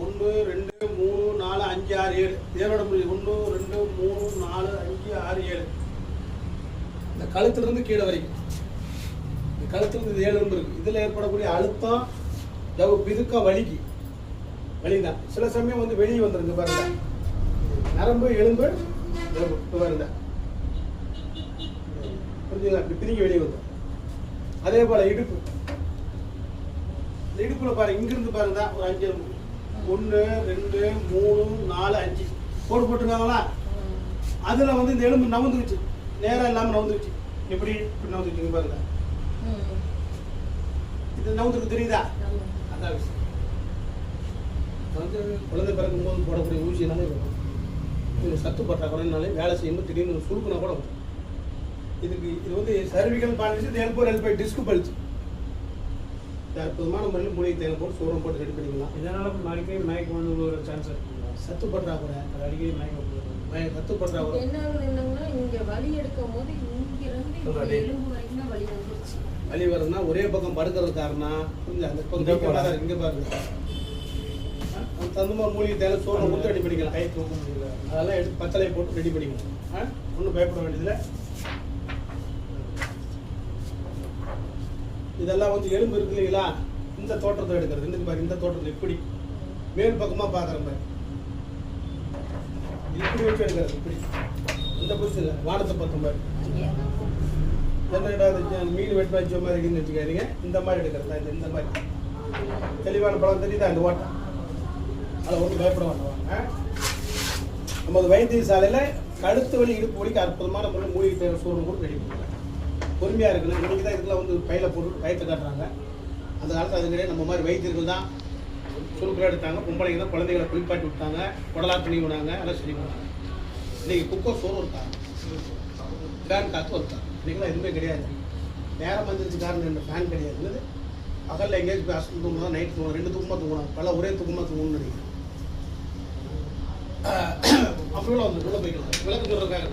ஒன்று ரெண்டு மூணு நாலு அஞ்சு ஆறு ஏழு. ஏழோட முடிவு. ஒன்று ரெண்டு மூணு நாலு அஞ்சு ஆறு ஏழு. இந்த கழுத்துல இருந்து கீழே வரைக்கும். இந்த கழுத்துல இருந்து இது ஏழு எலும்பு இருக்கு. இதுல ஏற்படக்கூடிய அழுத்தம் லவ் பிதுக்க வலிக்கு. வலிதான். சில சமயம் வந்து வெளியே வந்துருங்க பாருங்க. நரம்பு எலும்பு வருங்க பாருங்க. புரிஞ்சுங்களா இப்படி வெளியே வந்துடும் அதே போல இடுப்பு. இந்த இடுப்புல பாருங்க. இங்கிருந்து பாருங்க. ஒரு அஞ்சு ஒன்று ரெண்டு மூணு நாலு அஞ்சு. போட்டு போட்டிருக்காங்களா? அதில் வந்து இந்த எலும்பு நவந்துக்குச்சு நேரம் இல்லாமல் நவந்துக்குச்சு எப்படி? இப்படி நவந்துக்குச்சு பாருங்க. இது நவந்துக்கு தெரியுதா? அதான் விஷயம். வந்து குழந்தை பிறக்கும் போது போடக்கூடிய ஊசினாலே வரும் இது சத்து பற்றாக்குறைனாலே வேலை செய்யும்போது திடீர்னு சுருக்குனா கூட இதுக்கு இது வந்து சர்விக்கல் பாலிசி இது எல்போ எல்பை டிஸ்க் பல்ஸ் அற்புதமான முறையில் மூலிகை தேவை போட்டு சூரம் போட்டு ரெடி பண்ணிக்கலாம். இதனால அடிக்கடி மயக்கம் வந்து விழுற சான்ஸ் இருக்குங்களா? சத்து பற்றாக்குறை அது அடிக்கடி மயக்கம் சத்து பற்றாக்குறை என்ன ஆகுது என்னங்கன்னா இங்க வலி எடுக்கும் போது இங்க இருந்து இந்த சொல்றாடி. எலும்பு வரைக்கும் தான் வலி வந்துருச்சு. வலி வருதுன்னா ஒரே பக்கம் படுக்கிறது காரணம் கொஞ்சம் அந்த போடா. இங்கே பாருங்க அந்த தகுந்த மூலிகை தேவை சூரம் கொடுத்து ரெடி பண்ணிக்கலாம். கை தூக்க முடியல. அதெல்லாம் எடுத்து பச்சளை போட்டு ரெடி பண்ணிக்கணும் ஆ? ஒன்றும் பயப்பட வேண்டியதில்லை. இதெல்லாம் வந்து எலும்பு இருக்கு இல்லைங்களா? இந்த தோற்றத்தை எடுக்கிறது. இந்த பாரு இந்த தோற்றத்தை இப்படி. மேல் பக்கமாக பார்க்குற மாதிரி. இப்படி வச்சு எடுக்கிறது இப்படி. இந்த பொசிஷன்ல வானத்தை பார்த்த மாதிரி. என்னடா மீன் வெட்டு வச்ச மாதிரி இருக்குன்னு வச்சுக்காதீங்க. இந்த மாதிரி எடுக்கிறது இந்த இந்த மாதிரி. தெளிவான படம் தெரியுதா? இந்த ஓட்டம் அதை ஒன்றும் பயப்பட வேண்டாம். ஆ? நமது வைத்தியசாலையில் கழுத்து வலி இடுப்பு வலிக்கு அற்புதமான முறையில் மூலிகை தேவை சூரணம் கூட ரெடி பண்ணுறாங்க பொறுமையாக இருக்கணும். இன்றைக்கி தான் இதுக்கெல்லாம் வந்து பையில் போட்டு பயத்தை காட்டுறாங்க. அந்த காலத்தில் அது கிடையாது நம்ம மாதிரி வைத்தியர்கள் தான் சுருக்கில் எடுத்தாங்க. பொம்பளைங்க தான் குழந்தைகளை குளிப்பாட்டி விட்டாங்க. குடலா துணி விடாங்க எல்லாம் சரி பண்ணாங்க இன்றைக்கி குக்கோ சோறு இருக்காங்க ஃபேன் காற்று இருக்காங்க இன்றைக்கெலாம் எதுவுமே கிடையாது. நேரம் வந்துருச்சு காரணம் என்ன? ஃபேன் கிடையாது. பகலில் எங்கேயாச்சும் போய் ஹாஸ்பிட்டல் தூங்கணும் நைட் தூங்கணும் ரெண்டு தூக்கமாக தூங்கணும் பல ஒரே தூக்கமாக தூங்கணும்னு நினைக்கிறேன். அப்படி உள்ள வந்து உள்ளே போய்க்கலாம். விளக்கு சொல்கிறதுக்காக